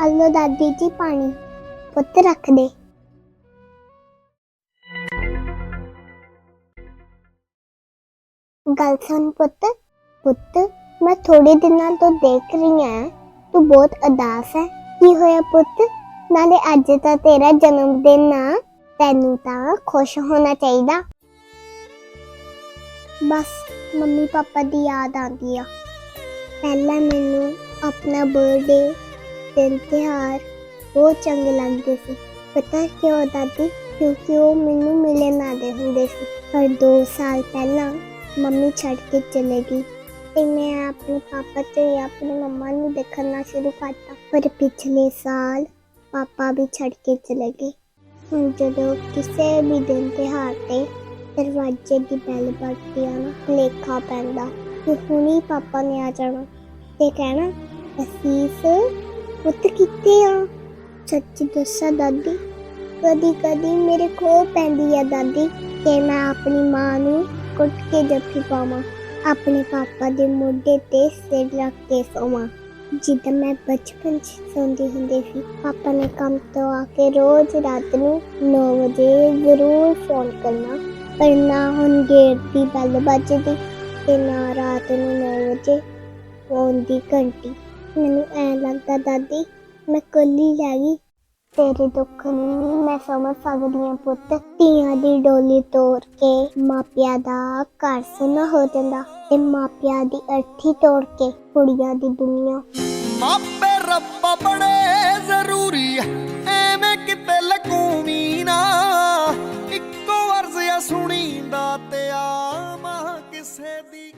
Hello ਦਾਦੀ ਜੀ ਪਾਣੀ, ਪੁੱਤ ਰੱਖ ਦੇ। ਗੱਲ ਸੁਣ ਪੁੱਤ ਪੁੱਤ, ਮੈਂ ਥੋੜੇ ਦਿਨਾਂ ਤੋਂ ਦੇਖ ਰਹੀ ਹਾਂ, ਤੂੰ ਬਹੁਤ ਉਦਾਸ ਹੈ। ਕੀ ਹੋਇਆ ਪੁੱਤ? ਨਾਲੇ ਅੱਜ ਤਾਂ ਤੇਰਾ ਜਨਮ ਦਿਨ ਆ, ਤੈਨੂੰ ਤਾਂ ਖੁਸ਼ ਹੋਣਾ ਚਾਹੀਦਾ। ਬਸ ਮੰਮੀ ਪਾਪਾ ਦੀ ਯਾਦ ਆਉਂਦੀ ਆ। ਪਹਿਲਾਂ ਮੈਨੂੰ ਆਪਣਾ ਬਰਥਡੇ ਦਿਨ ਤਿਉਹਾਰ ਬਹੁਤ ਚੰਗੇ ਲੱਗਦੇ ਸੀ। ਪਤਾ ਕਿਉਂ ਦਾਦੀ? ਕਿਉਂਕਿ ਉਹ ਮੈਨੂੰ ਮਿਲਣ ਆਉਂਦੇ ਹੁੰਦੇ ਸੀ। ਪਰ 2 ਸਾਲ ਪਹਿਲਾਂ ਮੰਮੀ ਛੱਡ ਕੇ ਚਲੇ ਗਈ ਤੇ ਮੈਂ ਆਪਣੇ ਪਾਪਾ ਤੇ ਆਪਣੇ ਮੰਮਾ ਨੂੰ ਦੇਖਣਾ ਸ਼ੁਰੂ ਕਰਤਾ। ਪਰ ਪਿਛਲੇ ਸਾਲ ਪਾਪਾ ਵੀ ਛੱਡ ਕੇ ਚਲੇ ਗਏ। ਹੁਣ ਜਦੋਂ ਕਿਸੇ ਵੀ ਦਿਨ ਤਿਉਹਾਰ ਤੇ ਦਰਵਾਜ਼ੇ ਦੀ ਬੈਲ ਵੱਜਦੀ ਆ ਨਾ, ਲੇਖਾ ਪੈਂਦਾ ਕਿ ਹੁਣੀ ਪਾਪਾ ਨੇ ਆ ਜਾਣਾ। ਤੇ ਕਹਿਣਾ, ਅਸੀਸ ਪੁੱਤ ਕਿੱਥੇ ਆ ਸੱਚੀ ਦੱਸਾਂ ਦਾਦੀ ਕਦੀ ਕਦੀ ਮੇਰੇ ਕੋਲ ਪੈਂਦੀ ਆ ਦਾਦੀ ਤੇ ਮੈਂ ਆਪਣੀ ਮਾਂ ਨੂੰ ਕੁੱਟ ਕੇ ਜੱਫੀ ਪਾਵਾਂ, ਆਪਣੇ ਪਾਪਾ ਦੇ ਮੋਢੇ ਤੇ ਸਿਰ ਰੱਖ ਕੇ ਸੋਵਾਂ। ਜਿੱਦਾਂ ਮੈਂ ਬਚਪਨ ਚ ਸੌਂਦੀ ਹੁੰਦੀ ਸੀ, ਪਾਪਾ ਨੇ ਕੰਮ ਤੋਂ ਆ ਕੇ ਰੋਜ਼ ਰਾਤ ਨੂੰ 9 ਵਜੇ ਜ਼ਰੂਰ ਫੋਨ ਕਰਨਾ, ਪਰ ਨਾ ਹੁਣ ਗੇਟ ਦੀ ਬੈਲ ਵੱਜਦੀ ਤੇ ਨਾ ਰਾਤ ਨੂੰ 9 ਵਜੇ ਫੋਨ ਦੀ ਘੰਟੀ। ਮੈਨੂੰ ਐ ਲੱਗਦਾ, ਦਾਦੀ, ਮੈਂ ਕੱਲੀ ਲੈ ਗਈ। ਤੇਰੇ ਦੁੱਖ ਨੂੰ ਮੈਂ ਸਮਝ ਸਕਦੀ ਹਾਂ ਪੁੱਤ। ਧੀਆਂ ਦੀ ਡੋਲੀ ਤੋੜ ਕੇ ਮਾਪਿਆਂ ਦਾ ਘਰ ਸੁਨਾ ਹੋ ਜਾਂਦਾ ਤੇ ਮਾਪਿਆਂ ਦੀ ਅਰਥੀ ਤੋੜ ਕੇ ਕੁੜੀਆਂ ਦੀ ਦੁਨੀਆ। ਮਾਪੇ ਰੱਬ ਬੜੇ ਜ਼ਰੂਰੀ ਐਵੇਂ ਕਿਤੇ ਲਕੂਵੀ ਨਾ। ਇੱਕੋ ਅਰਜ਼ ਆ ਸੁਣੀਂਦਾ ਤੇ ਆ ਮਾ ਕਿਸੇ ਦੀ।